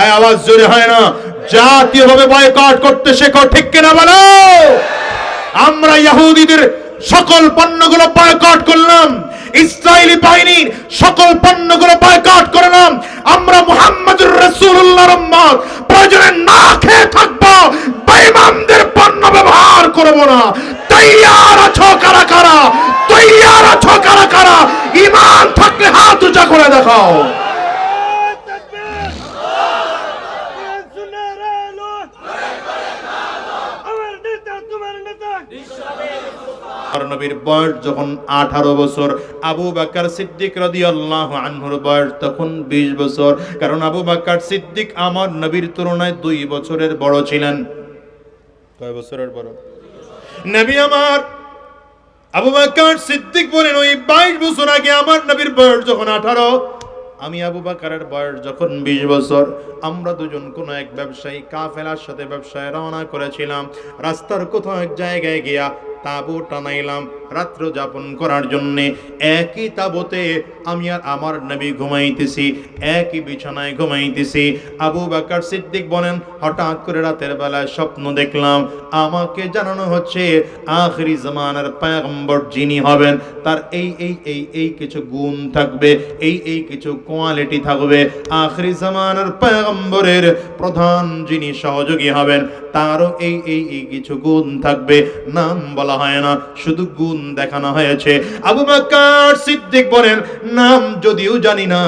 আয় আওয়াজ জোরে হয় না। জাতীয়ভাবে বয়কট করতে শেখো, ঠিক কিনা বলো? আমরা ইহুদিদের সকল পণ্যগুলো বয়কট করলাম। ইসরায়েলি বাহিনীর সকল পণ্যগুলো বয়কট করলাম। আমরা মুহাম্মদুর রাসূলুল্লাহর উম্মত। প্রয়োজনে না খেয়ে থাকব। বেঈমানদের পণ্য ব্যবহার করব না। তৈয়ার আছো কারা কারা? তৈয়ার আছো কারা কারা? ঈমান থাকলে হাত উঁচা করে দেখাও আমার নেতা তোমার নেতা আর নবীর বয়স যখন আঠারো বছর, আবু বাক্কার সিদ্দিক রাদিয়াল্লাহু আনহুর বয়স তখন বিশ বছর। কারণ আবু বাক্কার সিদ্দিক আমার নবীর তুলনায় দুই বছরের বড় ছিলেন। কয় বছরের বড়? নবী আমার, আবু বাক্কার সিদ্দিক বলেন, ওই বাইশ বছর আগে আমার নবীর বয়স যখন আঠারো, আমি আবু বাকারের বয়স যখন বিশ বছর, আমরা দুজন কোনো এক ব্যবসায়ী কাফেলার সাথে ব্যবসায় রওনা করেছিলাম। রাস্তার কোথাও এক জায়গায় গিয়া তাবু টানাইলাম, রাত্র যাপন করার জন্য। একই তাবুতে আমি আর আমার নবী ঘুমাইতেছি, একই বিছানায় ঘুমাইতেছি। আবু বাকার সিদ্দিক বলেন, হঠাৎ করে রাতের বেলায় স্বপ্ন দেখলাম, আমাকে জানানো হচ্ছে আখরি জামানার পয়গম্বর যিনি হবেন, তার এই এই এই এই কিছু গুণ থাকবে, এই এই কিছু কোয়ালিটি থাকবে। আখরি জামানার পয়গম্বরের প্রধান যিনি সহযোগী হবেন তারও এই এই এই কিছু গুণ থাকবে। নাম বলা হয় না, শুধু গুণ দেখানো হয়েছে। আবু বকর সিদ্দিক বলেন, নাম যদিও জানি না,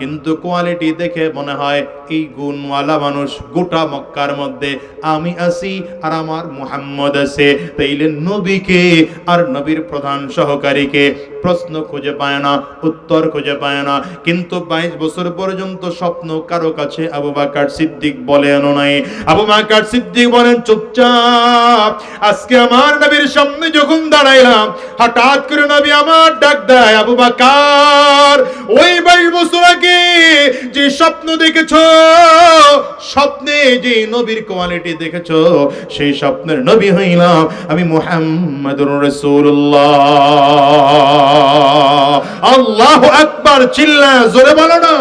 কিন্তু কোয়ালিটি দেখে মনে হয় এই গুণওয়ালা মানুষ গোটা মক্কার মধ্যে আমি আছি আর আমার মুহাম্মদ আছে। তাইলে নবীকে আর নবীর প্রধান সহকারীকে প্রশ্ন খুঁজে পায় না, উত্তর খুঁজে পায় না। কিন্তু বাইশ বছর পর্যন্ত স্বপ্ন কারও কাছে আবু বাকার সিদ্দিক বলেন নাই। আবু বাকার সিদ্দিক বলেন, চুপচাপ, আজকে আমার নবীর সামনে যখন দাঁড়াইলাম, হঠাৎ করে নবী আমার ডাক দেয়, আবু বাকার, ওই বাইশ বছর আগে যে স্বপ্ন দেখেছ, স্বপ্নে যে নবীর কোয়ালিটি দেখেছ, সেই স্বপ্নের নবী হইলাম আমি মুহাম্মাদুর রাসূলুল্লাহ। আল্লাহু আকবার চিল্লা জোরে বলো না।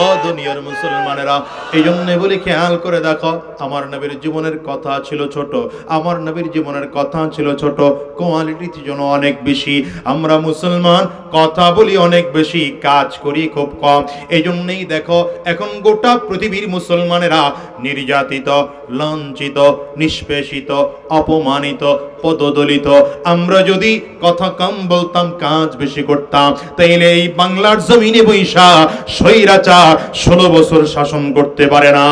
ও দুনিয়ার মুসলমানেরা এই জন্য বলি খেয়াল করে দেখো, আমার নবীর জীবনের কথা ছিল ছোট, আমার নবীর জীবনের কথা ছিল ছোট কোয়ালিটি ছিল অনেক বেশি। আমরা মুসলমান, কথা বলি অনেক বেশি, কাজ করি খুব কম। এই জন্যই দেখো, এখন গোটা পৃথিবীর মুসলমানেরা নির্যাতিত লাঞ্ছিত নিষ্পেষিত, অপমানিত পদদলিত। আমরা যদি কথা কম বলতাম, কাজ বেশি করতাম, তাইলে এই বাংলার জমিনে বৈশা স্বৈরাচার ষোলো বছর শাসন করতে পারে না।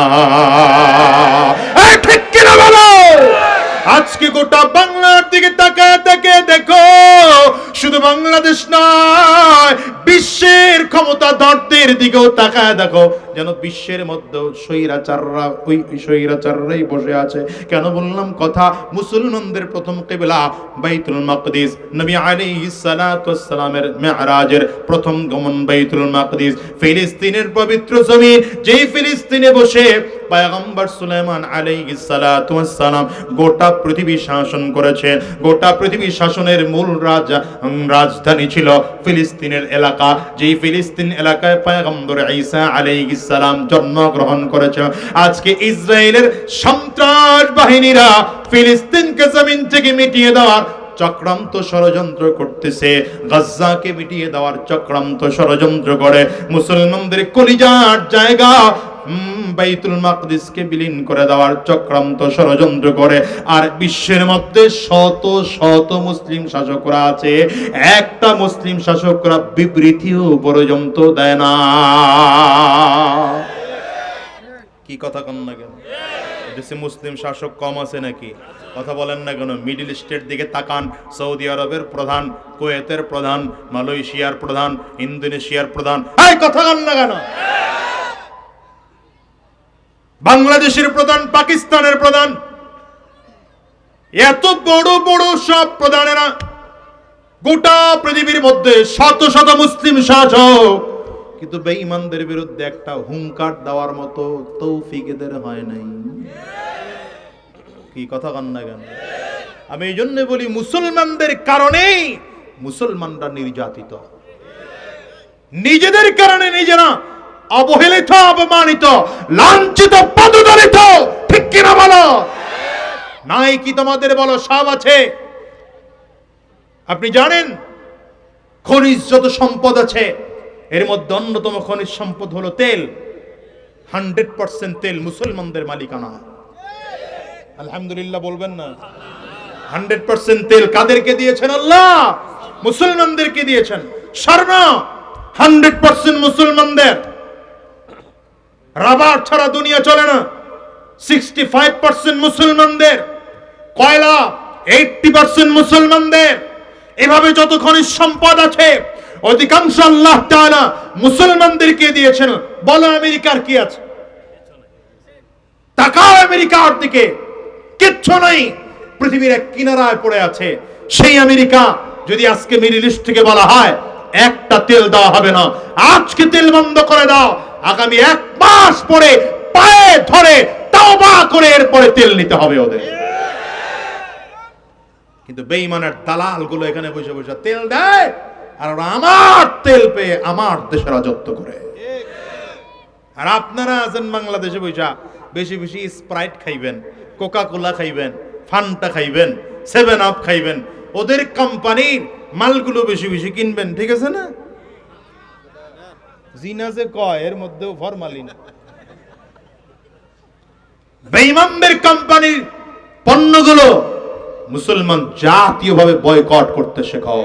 আজকে গোটা বাংলার দিকে তাকায় তাকে দেখো, শুধু বাংলাদেশ নয়, বিশ্বের ক্ষমতা ক্ষমতাধরদের দিকেও তাকায় দেখো। যেন বিশ্বের মধ্যে স্বৈরাচাররা ওই স্বৈরাচাররাই বসে আছে। কেন বললাম কথা? মুসলমানদের প্রথম কেবলা বাইতুল মাকদিস, নবী আলাইহিস সালাতু সালামের মেরাজের প্রথম গমন বাইতুল মাকদিস। ফিলিস্তিনের পবিত্র জমি যেই ফিলিস্তিনে বসে পয়গম্বর সুলাইমান আলাইহিস সালাম গোটা পৃথিবী শাসন করেছেন গোটা পৃথিবী শাসনের মূল রাজা, রাজধানী ছিল ফিলিস্তিনের এলাকা। যেই ফিলিস্তিন এলাকায় পয়গম্বর ঈসা আলাইহিস সালাম জন্মগ্রহণ করেছে আজকে ইসরায়েলের সন্ত্রাস বাহিনীরা ফিলিস্তিনকে জমিন থেকে মিটিয়ে দেওয়ার চক্রান্ত ষড়যন্ত্র করতেছে। গাজ্জাকে মিটিয়ে দেওয়ার চক্রান্ত ষড়যন্ত্র করে। মুসলমানদের কলিজার জায়গা বাইতুল মাকদিসকে বিলীন করে দেওয়ার চক্রান্ত ষড়যন্ত্র করে। আর বিশ্বের মধ্যে শত শত মুসলিম শাসকরা আছে। একটা মুসলিম শাসকরা বিবৃতিও পর্যন্ত দেয় না। কি কথা কন না কেন? দেশে মুসলিম শাসক কম আছে নাকি? কথা বলেন না কেন? মিডিল ইস্টের দিকে তাকান। সৌদি আরবের প্রধান, কুয়েতের প্রধান, মালয়েশিয়ার প্রধান, ইন্দোনেশিয়ার প্রধান। কথা কন না কেন? বাংলাদেশের প্রধান, পাকিস্তানের প্রধান। এত বড় বড় সব প্রধানেরা গোটা পৃথিবীর মধ্যে শত শত মুসলিম শাসক কিন্তু বেঈমানদের বিরুদ্ধে একটা হুঙ্কার দেওয়ার মতো তৌফিক এদের হয় নাই। কি কথা কান না কেন? আমি এই জন্য বলি, মুসলমানদের কারণেই মুসলমানরা নির্যাতিত। নিজেদের কারণে নিজেরা অবহেলিত, অপমানিত, লাঞ্ছিত, পদদলিত, ঠিক কিনা বলো? নাই কি তোমাদের বলো, সব আছে। আপনি জানেন, খনিজ যত সম্পদ আছে এর মধ্যে অন্যতম খনিজ সম্পদ হলো তেল। হান্ড্রেড পার্সেন্ট তেল মুসলমানদের মালিকানা। আলহামদুলিল্লাহ বলবেন না। হান্ড্রেড পার্সেন্ট তেল কাদেরকে দিয়েছেন আল্লাহ? মুসলমানদেরকে দিয়েছেন। স্বর্ণ, হান্ড্রেড পার্সেন্ট মুসলমানদের। রাবার ছাড়া দুনিয়া চলে না। সিক্সটি ফাইভ পার্সেন্ট মুসলমানদের। কয়লা, এইটটি পার্সেন্ট মুসলমানদের। এভাবে যত খনিজ সম্পদ আছে অধিকাংশ আল্লাহ তাআলা মুসলমানদেরকে দিয়েছেন। বলো আমেরিকার কি আছে? তাকাও আমেরিকার দিকে। কিচ্ছু নাই। পৃথিবীর এক কিনারায় পড়ে আছে। সেই আমেরিকা, যদি আজকে মিডিল ইস্ট থেকে বলা হয়, একটা তেল দেওয়া হবে না। আজকে তেল বন্ধ করে দাও। আগামী এক মাস পরে পায়ে ধরে তাওবা করে এরপরে তেল নিতে হবে ওদের। কিন্তু বেঈমানের দালালগুলো এখানে বসে বসে, তেল দেয় আর আমার তেল পেয়ে আমার দেশে রাজত্ব করে। আর আপনারা আছেন বাংলাদেশে বৈশা, বেশি বেশি স্প্রাইট খাইবেন কোকা কোলা খাইবেন, ফান্টা খাইবেন, সেভেন আপ খাইবেন, ওদের কোম্পানির মালগুলো বেশি বেশি কিনবেন, ঠিক আছে না? জিনা যে কয়, এর মধ্যেও ফরমালিন। বেইমানদের কোম্পানির পণ্যগুলো মুসলমান জাতীয়ভাবে বয়কট করতে শেখাও।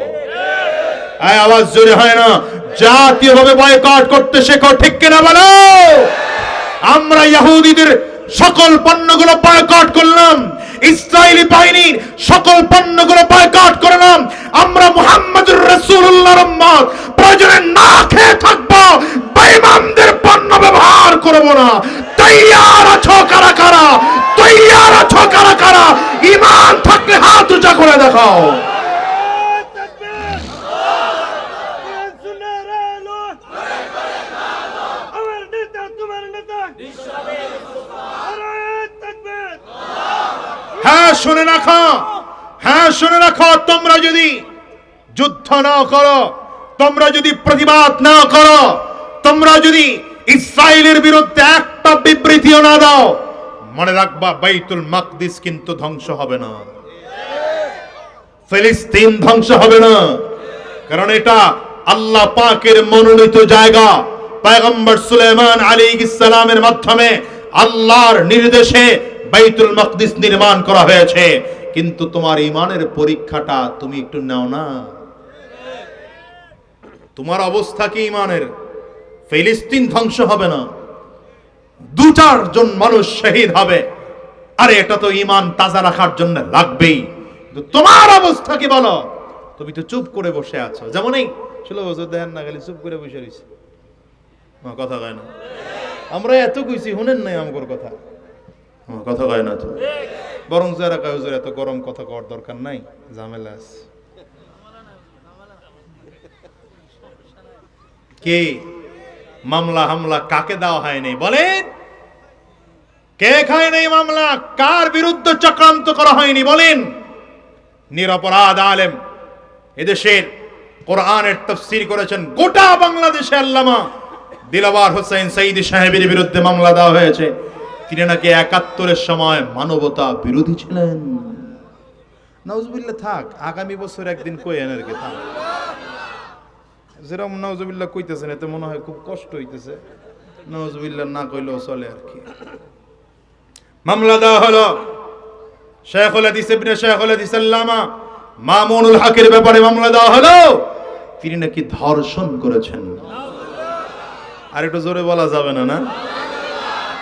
আয় আওয়াজ জোরে হয় না। জাতীয়ভাবে বয়কট করতে শেখো, ঠিক কিনা বলো? আমরা ইহুদিদের সকল পণ্যগুলো বয়কট করলাম। ইসরায়েলি বাহিনীর সকল পণ্যগুলো বয়কট করলাম। আমরা মুহাম্মদুর রাসূলুল্লাহর উম্মত। প্রয়োজনে না খেয়ে থাকব, বেঈমানদের পণ্য ব্যবহার করব না। তৈয়ার আছো কারা কারা? তৈয়ার আছো কারা কারা? ঈমান থাকলে হাত উঁচা করে দেখাও তাকবীর সুন্নাহ আলো আমার নেতা তোমার নেতা আরে তাকবীর হ্যাঁ শুনে রাখো। হ্যাঁ শুনে রাখো, তোমরা যদি যুদ্ধ না করো, তোমরা যদি প্রতিবাদ না করো, তোমরা যদি ইসরায়েলের বিরুদ্ধে একটা বিবৃতিও না দাও, মনে রাখবা, বাইতুল মাকদিস কিন্তু ধ্বংস হবে না। ফিলিস্তিন ধ্বংস হবে না। কারণ এটা আল্লাহ পাকের মনোনীত জায়গা। পয়গম্বর সুলেমান আলী ইসলামের মাধ্যমে আল্লাহর নির্দেশে বাইতুল মাকদিস নির্মাণ করা হয়েছে। কিন্তু তোমার ইমানের পরীক্ষাটা তুমি একটু নাও না। তোমার অবস্থা কি ইমানের ফিলিস্তিন ধ্বংস হবে না। দু চারজন মানুষ শহীদ হবে। আরে, এটা তো ইমান তাজা রাখার জন্য লাগবেই। তোমার অবস্থা কি বলো? তুমি তো চুপ করে বসে আছো। যেমন এই ষোলো বছর দেখেন না, খালি চুপ করে বসে রয়েছে কথা কয় না। আমরা এত কইছি, শুনেন নাই আমার কথা। কথা কয় না তো। বরং যারা কয় হুজুর এত গরম কথা কওয়ার দরকার নাই, ঝামেলা আছে। কে? মামলা, হামলা কাকে দেওয়া হয়নি বলেন। কে খায় নাই মামলা? কার বিরুদ্ধে চক্রান্ত করা হয়নি? বলেন। নিরপরাধ আলেম এদেশের কোরআনের তফসির করেছেন গোটা বাংলাদেশে আল্লামা দিলওয়ার হোসেন সঈদ সাহেবের বিরুদ্ধে মামলা দেওয়া হয়েছে। তিনি নাকি একাত্তরের সময় মানবতা বিরোধী ছিলেন? নজবুল্লাহ থাক, আগামী বছর একদিন কই এনারকে থাক। যেরকম নজবিল্লা কইতেছেন, এতে মনে হয় খুব কষ্ট হইতেছে। নজবিল্লা না কইলেও চলে আর কি। মামলা দেওয়া হলো শেখুল হাদিস ইবনে শেখুল হাদিস আল্লামা মামুনুল হকের ব্যাপারে মামলা দেওয়া হলো। তিনি নাকি ধর্ষণ করেছেন। আর একটু জোরে বলা যাবে না না?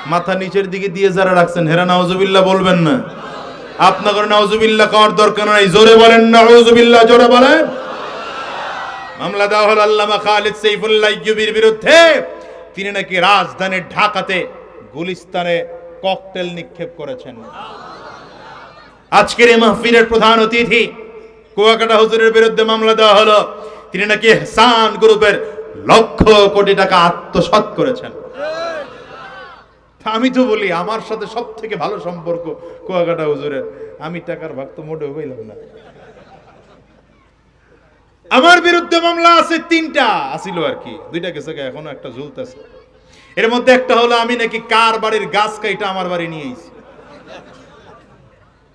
মাথা নিচের দিকে দিয়ে যারা রাখছেন, হেরা নাউজুবিল্লাহ বলবেন না। আপনাদের নাউজুবিল্লাহ করার দরকার নাই। জোরে বলেন, নাউজুবিল্লাহ, জোরে বলেন। মামলা দেওয়া হলো আল্লামা খালিদ সাইফুল্লাহ ইউবির বিরুদ্ধে। তিনি নাকি রাজধানীর ঢাকাতে গুলিস্তানে ককটেল নিক্ষেপ করেছেন। আজকের এই মাহফিলের প্রধান অতিথি কুয়াকাটা হুজুরের বিরুদ্ধে মামলা দেওয়া হলো। তিনি নাকি এহসান গ্রুপের লক্ষ কোটি টাকা আত্মসাৎ করেছেন। আমি তো বলি, আমার সাথে সব থেকে ভালো সম্পর্ক কুয়াকাটা হুজুরের। আমি টাকার ভাগ তো মোটেও পাইলাম না। আমার বিরুদ্ধে মামলা আছে তিনটা, আসিল আর কি। দুইটা গেছে এখনও একটা ঝুলতেছে। এর মধ্যে একটা হলো, আমি নাকি কার বাড়ির গাছ কাইটা আমার বাড়ি নিয়ে এসেছি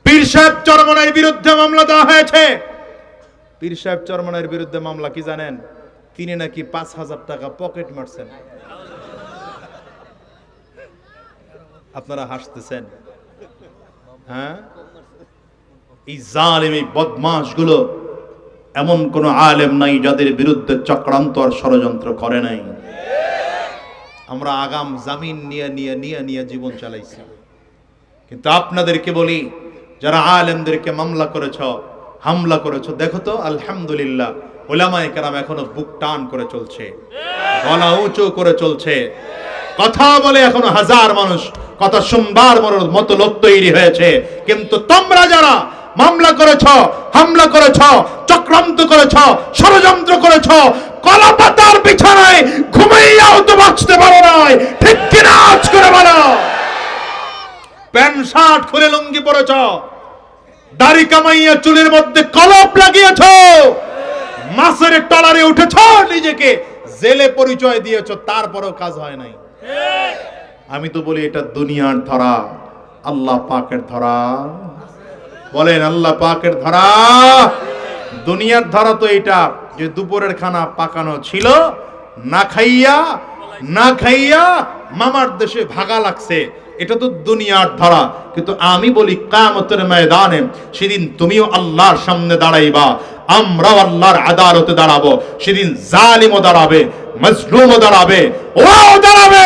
পীর সাহেব চরমনের বিরুদ্ধে মামলা দেওয়া হয়েছে। পীর সাহেব চরমনের বিরুদ্ধে মামলা কি জানেন? তিনি নাকি পাঁচ হাজার টাকা পকেট মারছেন। আপনারা হাসতেছেন। হ্যাঁ? এই জালেম এই বদমাসগুলো এমন কোন আলেম নাই যাদের বিরুদ্ধে চক্রান্ত আর ষড়যন্ত্র করে নাই। আমরা আগাম জামিন নিয়ে নিয়ে নিয়ে নিয়ে জীবন চালাইছি। কিন্তু আপনাদেরকে বলি, যারা আলেমদেরকে মামলা করেছ, হামলা করেছ, দেখো তো, আলহামদুলিল্লাহ, ওলামায়ে কেরাম এখনও বুক টান করে চলছে। গলা উঁচু করে চলছে। কথা বলে এখনও হাজার মানুষ, কথা শুনবার মর- মতো লোক তৈরি হয়েছে। কিন্তু তোমরা যারা মামলা করেছ, হামলা করেছ, চক্রান্ত করেছ, ষড়যন্ত্র করেছ, কলাপাতার বিছানায় ঘুমাইয়াও তো বাঁচতে পারো নয় ঠিক কিনা আজ করে বলো? প্যান্ট, শার্ট খুলে লুঙ্গি পরেছ, দাড়ি কামাইয়া চুলের মধ্যে কলপ লাগিয়েছ, মাছের টলারে উঠেছ, নিজেকে জেলে পরিচয় দিয়েছ, তারপরেও কাজ হয় নাই। আমি তো বলি এটা দুনিয়ার ধরা, আল্লাহ পাকের ধরা। বলেন আল্লাহ পাকের ধরা। দুনিয়ার ধরা তো এটা যে দুপুরের খানা পাকানো ছিল, না খাইয়া না খাইয়া মামার দেশে ভাগা লাগছে। এটা তো দুনিয়ার ধরা। কিন্তু আমি বলি কামতের ময়দানে সেদিন তুমিও আল্লাহর সামনে দাঁড়াইবা, আমরাও আল্লাহর আদালতে দাঁড়াবো। সেদিন জালিমও দাঁড়াবে, মজলুমও দাঁড়াবে, ওরাও দাঁড়াবে,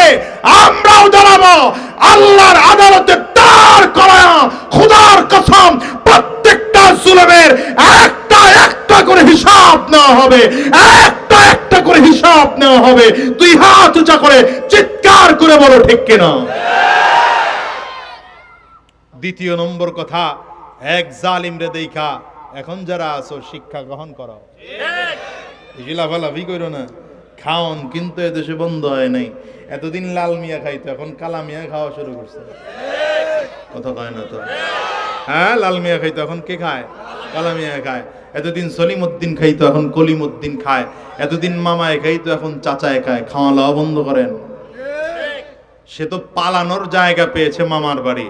আমরাও দাঁড়াবো। আল্লাহর আদালতে তার করা খুদার কসম প্রত্যেকটা জুলুমের একটা একটা করে হিসাব নেওয়া হবে, একটা একটা করে হিসাব নেওয়া হবে। তুই হাত উঁচা করে চিৎকার করে বলো, ঠিক কিনা? দ্বিতীয় নম্বর কথা, এক জালিম রে দেখা এখন যারা আছো, শিক্ষা গ্রহণ করো। করো না। খাওন কিন্তু এদেশে বন্ধ হয় নাই। এতদিন লাল মিয়া খাইতো, এখন কালা মিয়া খাওয়া শুরু করছে। কথা কয় না তো? হ্যাঁ লাল মিয়া খাইতো, এখন কে খায়? কালা মিয়া খায়। এতদিন সলিম উদ্দিন খাইতো, এখন কলিম উদ্দিন খায়। এতদিন মামায় খাইতো, এখন চাচায় খায়। খাওয়া লওয়া বন্ধ করেন। সে তো পালানোর জায়গা পেয়েছে মামার বাড়ি।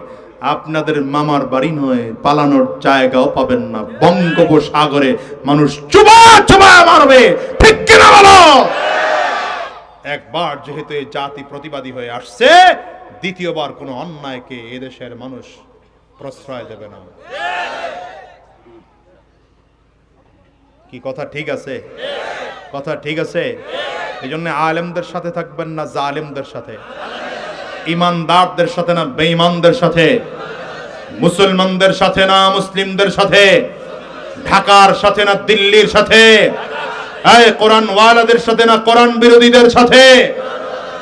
আপনাদের মামার বাড়ি নয়, পালানোর জায়গাও পাবেন না। বঙ্গোপসাগরে মানুষ চুবা চুবা মারবে। ঠিক কিনা বলো? একবার যেহেতু এই জাতি প্রতিবাদী হয়ে আসছে, দ্বিতীয়বার কোনো অন্যায়কে এদেশের মানুষ প্রশ্রয় দেবে না। কি কথা ঠিক আছে? কথা ঠিক আছে? এই জন্য আলেমদের সাথে থাকবেন না জালেমদের সাথে। ইমানদারদের সাথে না, বেঈমানদের সাথে? মুসলমানদের সাথে না, মুসলিমদের সাথে? ঢাকার সাথে না, দিল্লির সাথে? এই কোরআন ওয়ালাদের সাথে না, কোরআন বিরোধীদের সাথে?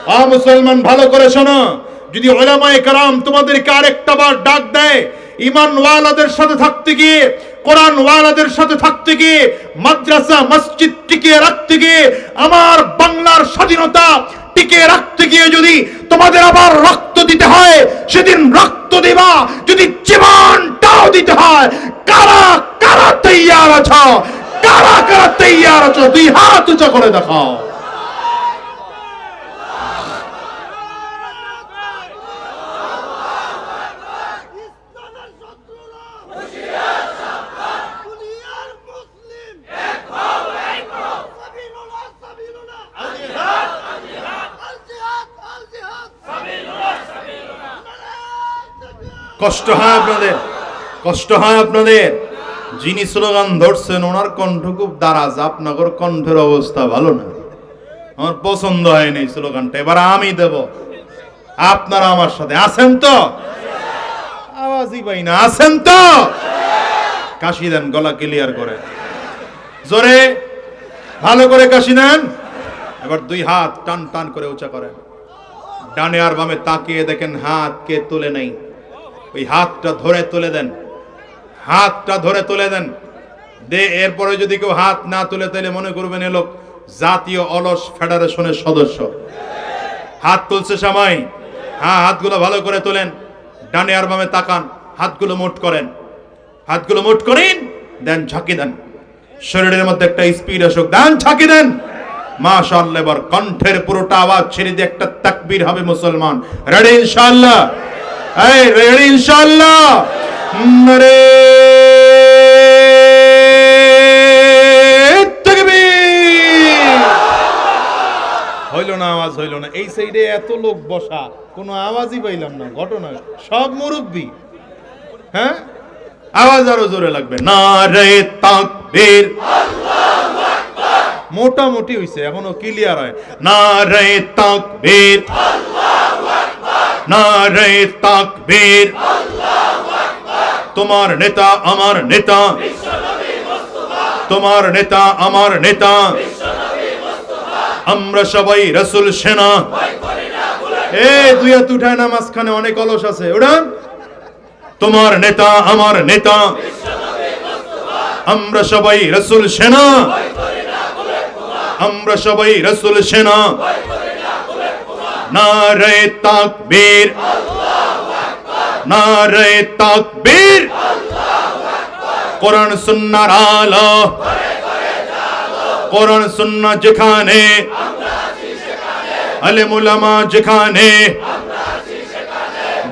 আ মুসলমান, ভালো করে শোনো। যদি ওলামায়ে কারাম তোমাদেরকে আরেকটা বার ডাক দেয় ইমান ওয়ালাদের সাথে থাকতে গিয়ে কোরআন ওয়ালাদের সাথে থাকতে গিয়ে, মাদ্রাসা, মসজিদ টিকিয়ে রাখতে গিয়ে, আমার বাংলার স্বাধীনতা টিকিয়ে রাখতে গিয়ে যদি তোমাদের আবার রক্ত দিতে হয়। সেদিন রক্ত দেবা, যদি জীবনটাও দিতে হয়। কারা কারা তৈয়ার আছো? কারা কারা তৈয়ার আছো? দুই হাত উঁচা করে দেখাও ইসলামের শত্রুরা দুনিয়ার মুসলিম সাবিলুল্লাহ সাবিলুল্লাহ আল জিহাদ আল জিহাদ আল জিহাদ আল জিহাদ সাবিলুল্লাহ সাবিলুল্লাহ কষ্ট হয় আপনাদের? কষ্ট হয় আপনাদের? যিনি স্লোগান ধরছেন, ওনার কণ্ঠ খুব দারাজ আপনার কণ্ঠের অবস্থা ভালো না। আমার পছন্দ হয়নি স্লোগানটা। এবার আমি দেব। আপনারা আমার সাথে আছেন তো? আওয়াজই পাই না। আছেন তো? কাশি দেন, গলা ক্লিয়ার করে। জোরে, ভালো করে কাশি নেন। এবার দুই হাত টান টান করে উঁচা করেন। ডানে আর বামে তাকিয়ে দেখেন হাত কে তুলে নেই। ওই হাতটা ধরে তুলে দেন। হাতটা ধরে তুলে দেন। দে, এরপরে যদি কেউ হাত না তুলে, তাহলে মনে করবেন এ লোক জাতীয় অলস ফেডারেশনের সদস্য। হাত তুলছে সময় হ্যাঁ হাতগুলো ভালো করে তোলেন। ডানে আর বামে তাকান। হাতগুলো মুঠ করেন। হাতগুলো মুঠ করেন। দেন, ঝাঁকি দেন। শরীরের মধ্যে একটা স্পিড আসুক। দেন, ঝাঁকি দেন। মাশাআল্লাহ, এবার কণ্ঠের পুরোটা আওয়াজ ছেড়ে দিয়ে একটা তাকবীর হবে মুসলমান। রেডি ইনশাআল্লাহ? এই রেডি ইনশাআল্লাহ। নারে তাকবীর হইল না, আওয়াজ হইল না। এই সাইডে এত লোক বসা, কোনো আওয়াজই পাইলাম না। ঘটনা, সব মুরব্বী। হ্যাঁ? আওয়াজ আরও জোরে লাগবে। না রে তাকবীর মোটামুটি হইছে, এখনও ক্লিয়ার হয়। না রে তাকবীর না রে তাকবীর। তোমার নেতা আমার নেতা। তোমার নেতা আমার নেতা। আমরা সবাই রসুল সেনা। এ, দুই হাত উঠায় না, মাঝখানে অনেক অলস আছে। উড়ান তোমার নেতা আমার নেতা। আমরা সবাই রসুল সেনা। আমরা সবাই রসুল সেনা। না রে তাকবীর। না রে তাকবীর। কোরআন, সুন্নার আলো। কোরআন, সুন্না যেখানে। আলেমুলামা যেখানে।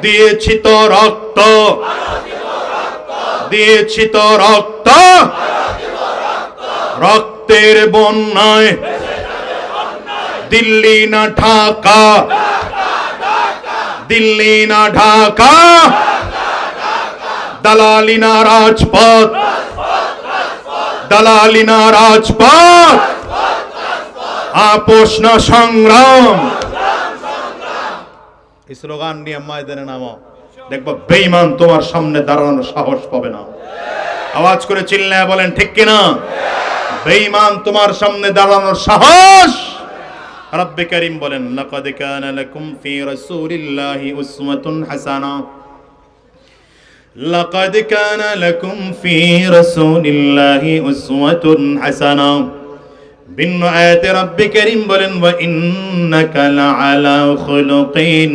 দিয়েছি তো রক্ত। দিয়েছি তো রক্ত। রক্তের বন্যায় দিল্লি না ঢাকা। দিল্লি না ঢাকা। দালালি না রাজপথ। দালালি না রাজপথ। আপোষ না সংগ্রাম। এই স্লোগান নিয়ে ময়দানে নামো। দেখব বেইমান তোমার সামনে দাঁড়ানোর সাহস পাবে না। আওয়াজ করে চিল্লায় বলেন, ঠিক কিনা? বেইমান তোমার সামনে দাঁড়ানোর সাহস রব্বে করিম বলেন লাকাদ কানা লাকুম ফি রাসূলিল্লাহি উসওয়াতুন হাসানা لقد كان لكم في رسول الله أسوة حسنة ভিন্ন আয়াতে রব্বে করিম বলেন ওয়া ইন্নাকা লাআলা খুলুকিন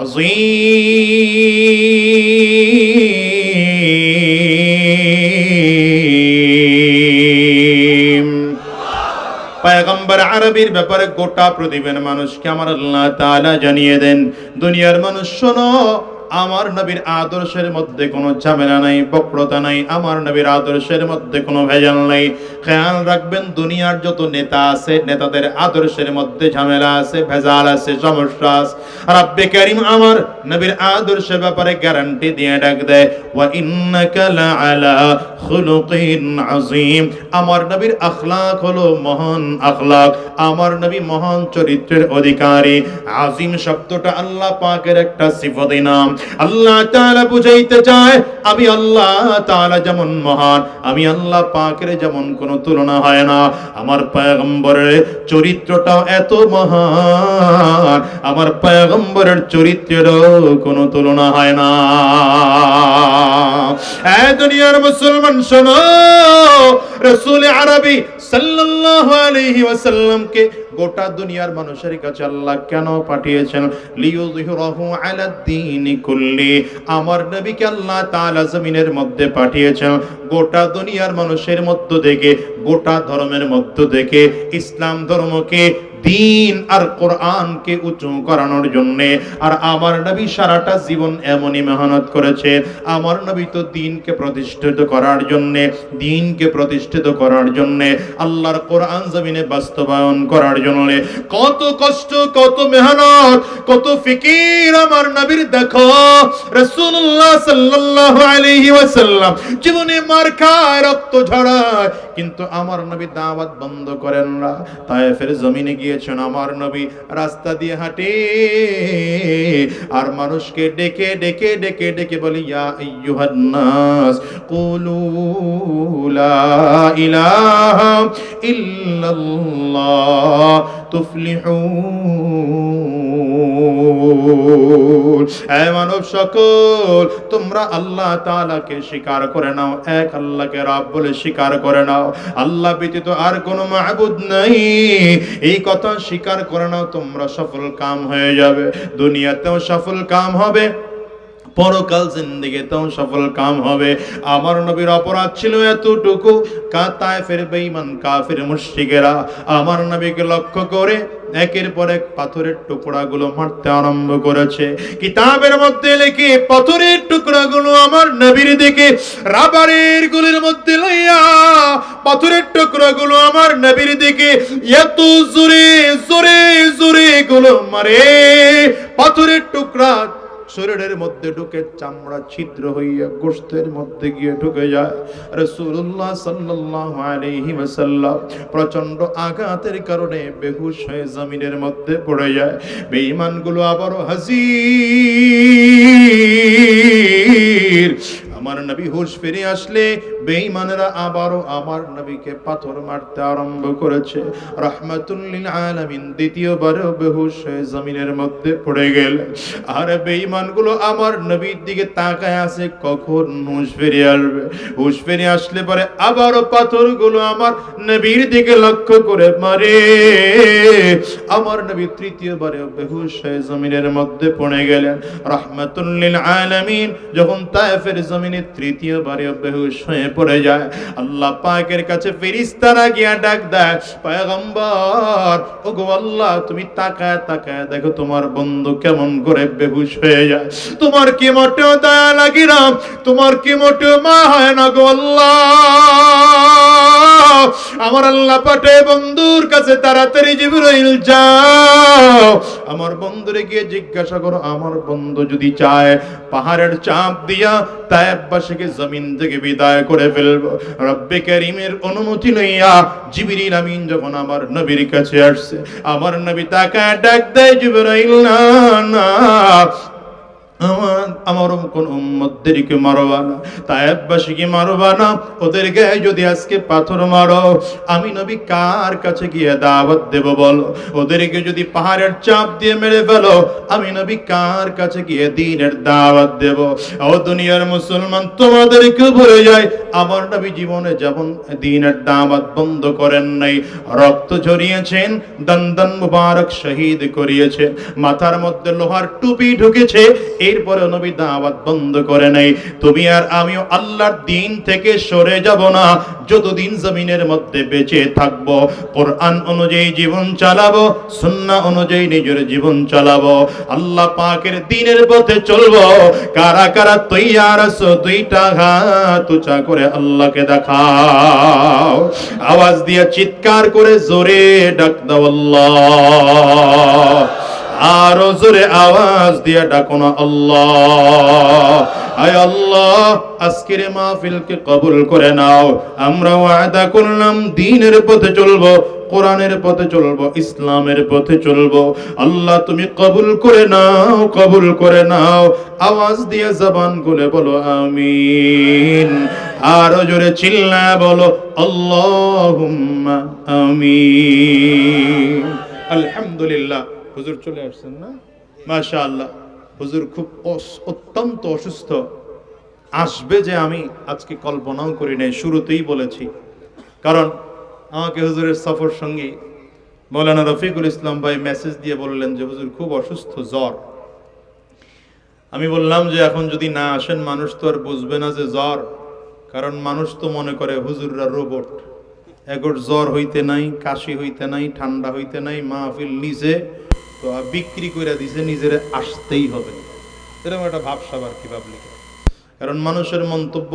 আযীম পয়গম্বর আরবির ব্যাপারে গোটা পৃথিবীর মানুষকে আমার আল্লাহ তাআলা জানিয়ে দেন। দুনিয়ার মানুষ শোনো আমার নবীর আদর্শের মধ্যে কোনো ঝামেলা নাই, বক্রতা নাই, আমার নবীর আদর্শের মধ্যে কোনো ভেজাল নাই। খেয়াল রাখবেন, দুনিয়ার যত নেতা আছে, নেতাদের আদর্শের মধ্যে ঝামেলা আছে, ভেজাল আছে, সমস্যা আছে। রাব্বে কারিম আমার নবীর আদর্শের ব্যাপারে গ্যারান্টি দিয়ে ডাক দেয়, ওয়া ইন্নাকা লাআলা খুলুকিন আযীম। আমার নবীর আখলাক হলো মহান আখলাক আমার নবী মহান চরিত্রের অধিকারী। আজিম শব্দটা আল্লাহ পাকের একটা সিফতি নাম। আল্লাহ তাআলা বুঝাইতে চায়, আমি আল্লাহ তাআলা যেমন মহান, আমি আল্লাহ পাকের যেমন কোনো তুলনা হয় না। আমার পয়গম্বরের চরিত্রটা এত মহান, আমার পয়গম্বরের চরিত্রেরও কোনো তুলনা হয় না। দুনিয়ার মুসলমান, শোনো, রসুল আরবি সাল্লাল্লাহু আলাইহি ওয়াসাল্লামকে গোটা দুনিয়ার মানুষের কাছে আল্লাহ কেন পাঠিয়েছেন? লিয়ুযহিরাহু আলা দ্বীনি কুল্লি। আমার নবীকে আল্লাহ তাআলা জমিনের মধ্যে পাঠিয়েছেন। গোটা দুনিয়ার মানুষের মধ্য থেকে, গোটা ধর্মের মধ্য থেকে, ইসলাম ধর্মকে, দিন আর কোরআনকে উঁচু করানোর জন্যে। আর আমার নবী সারাটা জীবন এমনই মেহনত করেছে। আমার নবী তো দিনকে প্রতিষ্ঠিত করার জন্যে, দিনকে প্রতিষ্ঠিত করার জন্যে, আল্লাহর কোরআন জমিনে বাস্তবায়ন করার জন্যে কত কষ্ট, কত মেহনত, কত ফিকির আমার নবীর দেখো। রাসূলুল্লাহ সাল্লাল্লাহু আলাইহি ওয়াসাল্লাম জীবনে মার খায়, রক্ত ঝরায় কিন্তু আমার নবী দাওয়াত বন্ধ করেন না। তায়েফের জমিনে গিয়েছেন আমার নবী, রাস্তা দিয়ে হাঁটে। আর মানুষকে ডেকে ডেকে ডেকে ডেকে বলি, ইয়া আইয়ুহান নাস কুলু লা ইলাহা ইল্লাল্লাহ তুফলিহুন এ মানব সকল, তোমরা আল্লাহ তাআলাকে স্বীকার করে নাও, এক আল্লাহকে রব বলে স্বীকার করে নাও। আল্লাহ ব্যতীত আর কোনো মাহবুদ এই কথা স্বীকার করে নাও, তোমরা সফল কাম হয়ে যাবে। দুনিয়াতেও সফল কাম হবে, পরকাল জিন্দিগিতেও সফল কাম হবে। আমার নবীর অপরাধ ছিল এতটুকু কাতায় ফের বেঈমান, কাফির মুশরিকেরা। আমার নবীকে লক্ষ্য করে একের পর এক পাথরের টুকরাগুলো মারতে আরম্ভ করেছে। কিতাবের মধ্যে লিখে, পাথরের টুকরাগুলো আমার নবীর দিকে রাবারের গুলির মধ্যে লইয়া, পাথরের টুকরাগুলো আমার নবীর দিকে এত জোরে জোরে জোরে গুলো মারে। পাথরের টুকরা শরীরের মধ্যে ঢুকে চামড়া ছিদ্র হইয়া গোষ্ঠের মধ্যে গিয়ে ঢুকে যায়। রসুল্লাহ সাল্লাহ আলাইহি ওয়াসাল্লাম প্রচণ্ড আঘাতের কারণে বেহুশ হয়ে জমিনের মধ্যে পড়ে যায়। বেঈমানগুলো আবারও হাজির। আমার নবী হুশ ফিরে আসলে বেঈমানেরা আবারও আমার নবীকে পাথর মারতে আরম্ভ করেছে। রহমাতুল্লিল আলামিন দ্বিতীয়বারও বেহুশ হয়ে জমিনের মধ্যে পড়ে গেল। আর বেঈমানগুলো আমার নবীর দিকে তাকায় আছে, কখন হুশ ফিরে আসবে? হুশ ফিরে আসলে পরে আবারও পাথরগুলো আমার নবীর দিকে লক্ষ্য করে মারে। আমার নবী তৃতীয়বারে বেহুশ হয়ে জমিনের মধ্যে পড়ে গেলেন। রহমাতুল্লিল আলামিন যখন তায়েফের জমিনে তৃতীয়বারে বেহুশ হয়ে পড়ে যায়। আল্লাহ পাকের কাছে ফেরেশতারা গিয়া ডাক দেয়, পয়গম্বর, ওগো আল্লাহ, তুমি তাকায় তাকায় দেখো তোমার বন্ধু কেমন করে বেহুশ হয়ে যায়। তোমার কি মোটেও দয়া লাগি না, তোমার কি মোটেও মা হয় না গো আল্লাহ। আমার আল্লাহ পাঠে বন্ধুর কাছে তাড়াতাড়ি জিবরাইল যাও। আমার বন্ধুরে গিয়ে জিজ্ঞাসা করো, আমার বন্ধু যদি চায় পাহাড়ের চাপ দিয়া তায়েববাসীকে জমিন থেকে বিদায় করে ফেলব। রব্বে করিমের অনুমতি লইয়া জিবরিল আমিন যখন আমার নবীর কাছে আসছে, আমার নবী তাকে ডাক দেয় জিবরাইল না। আমার কোন মারবা না। মারবা না। ওদের গায়ে যদি আজকে পাথর মারো, আমি নবী কার কাছে গিয়ে দাওয়াত দেব বলো? ওদেরকে যদি পাহাড়ের চাপ দিয়ে মেরে ফেলো, আমি নবী কার কাছে গিয়ে দিনের দাওয়াত দেব? ও দুনিয়ার মুসলমান, তোমাদেরকে ভরে যায় আমার নবী জীবনে যেমন দিনের দাওয়াত বন্ধ করেন নাই, রক্ত ঝরিয়েছেন, দন্দন মুবারক শহীদ করিয়েছেন, মাথার মধ্যে লোহার টুপি ঢুকেছে এরপরে নবী দাওয়াত বন্ধ করে নাই। তুমি আর আমিও আল্লাহর দিন থেকে সরে যাব না। যতদিন জমিনের মধ্যে বেঁচে থাকব, কোরআন অনুযায়ী জীবন চালাবো সুন্নাহ অনুযায়ী নিজের জীবন চালাবো। আল্লাহ পাকের দিনের পথে চলবো। কারা কারা তৈয়ার আছো, দুইটা হাত উঁচা করে আল্লাহকে দেখাও। আওয়াজ দিয়ে চিৎকার করে জোরে ডাক দাও আল্লাহ। আরও জোরে আওয়াজ দিয়ে ডাকো না আল্লাহ। আয় আল্লাহ, আজকের মাহফিলকে কবুল করে নাও। আমরা ওয়াদা করলাম দিনের পথে চলবো, কোরআনের পথে চলবো, ইসলামের পথে চলবো। আল্লাহ, তুমি কবুল করে নাও, কবুল করে নাও। আওয়াজ দিয়ে জবান খুলে বলো, আমিন। আরও জোরে চিল্লা বলো, আল্লাহুম্মা আমিন। আলহামদুলিল্লাহ। হুজুর চলে আসছেন না? মাশাআল্লাহ। হুজুর খুব অত্যন্ত অসুস্থ। আসবে যে আমি আজকে কল্পনাও করি নাই, শুরুতেই বলেছি। কারণ আমাকে হুজুরের সফর সঙ্গী মৌলানা রফিকুল ইসলাম ভাই মেসেজ দিয়ে বললেন যে, হুজুর, খুব অসুস্থ, জ্বর। আমি বললাম যে, এখন যদি না আসেন, মানুষ তো আর বুঝবে না যে জ্বর। কারণ মানুষ তো মনে করে, হুজুররা রোবট। এগোর জ্বর হইতে নাই, কাশি হইতে নাই, ঠান্ডা হইতে নাই, মাহফিল নিচে তো বিক্রি করে দিছে, নিজের আসতেই হবে এরকম একটা ভাবসাব আর কি পাবলিক কারণ মানুষের মন্তব্য